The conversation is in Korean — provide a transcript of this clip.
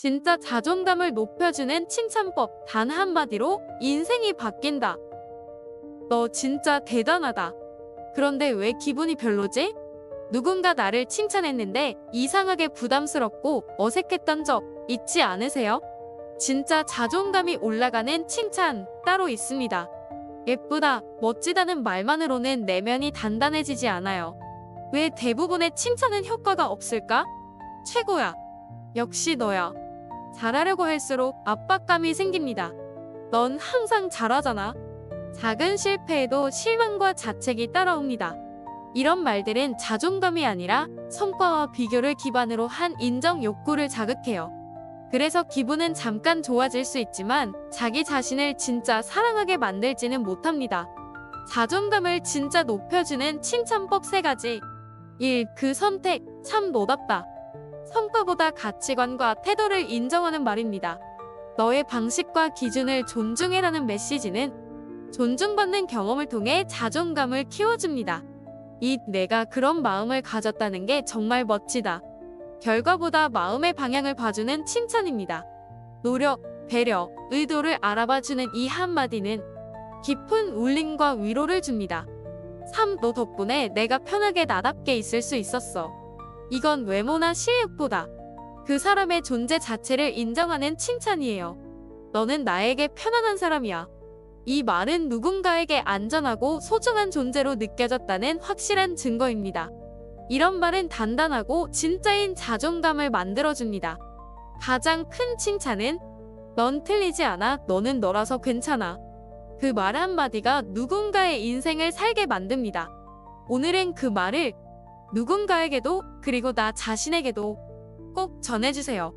진짜 자존감을 높여주는 칭찬법 단 한마디로 인생이 바뀐다. 너 진짜 대단하다. 그런데 왜 기분이 별로지? 누군가 나를 칭찬했는데 이상하게 부담스럽고 어색했던 적 있지 않으세요? 진짜 자존감이 올라가는 칭찬 따로 있습니다. 예쁘다, 멋지다는 말만으로는 내면이 단단해지지 않아요. 왜 대부분의 칭찬은 효과가 없을까? 최고야. 역시 너야. 잘하려고 할수록 압박감이 생깁니다. 넌 항상 잘하잖아. 작은 실패에도 실망과 자책이 따라옵니다. 이런 말들은 자존감이 아니라 성과와 비교를 기반으로 한 인정 욕구를 자극해요. 그래서 기분은 잠깐 좋아질 수 있지만 자기 자신을 진짜 사랑하게 만들지는 못합니다. 자존감을 진짜 높여주는 칭찬법 3가지. 1. 그 선택, 참 너답다. 성과보다 가치관과 태도를 인정하는 말입니다. 너의 방식과 기준을 존중해라는 메시지는 존중받는 경험을 통해 자존감을 키워줍니다. 이 내가 그런 마음을 가졌다는 게 정말 멋지다. 결과보다 마음의 방향을 봐주는 칭찬입니다. 노력, 배려, 의도를 알아봐주는 이 한마디는 깊은 울림과 위로를 줍니다. 3. 너 덕분에 내가 편하게 나답게 있을 수 있었어. 이건 외모나 실력보다 그 사람의 존재 자체를 인정하는 칭찬이에요. 너는 나에게 편안한 사람이야. 이 말은 누군가에게 안전하고 소중한 존재로 느껴졌다는 확실한 증거입니다. 이런 말은 단단하고 진짜인 자존감을 만들어줍니다. 가장 큰 칭찬은 넌 틀리지 않아, 너는 너라서 괜찮아. 그 말 한마디가 누군가의 인생을 살게 만듭니다. 오늘은 그 말을 누군가에게도 그리고 나 자신에게도 꼭 전해주세요.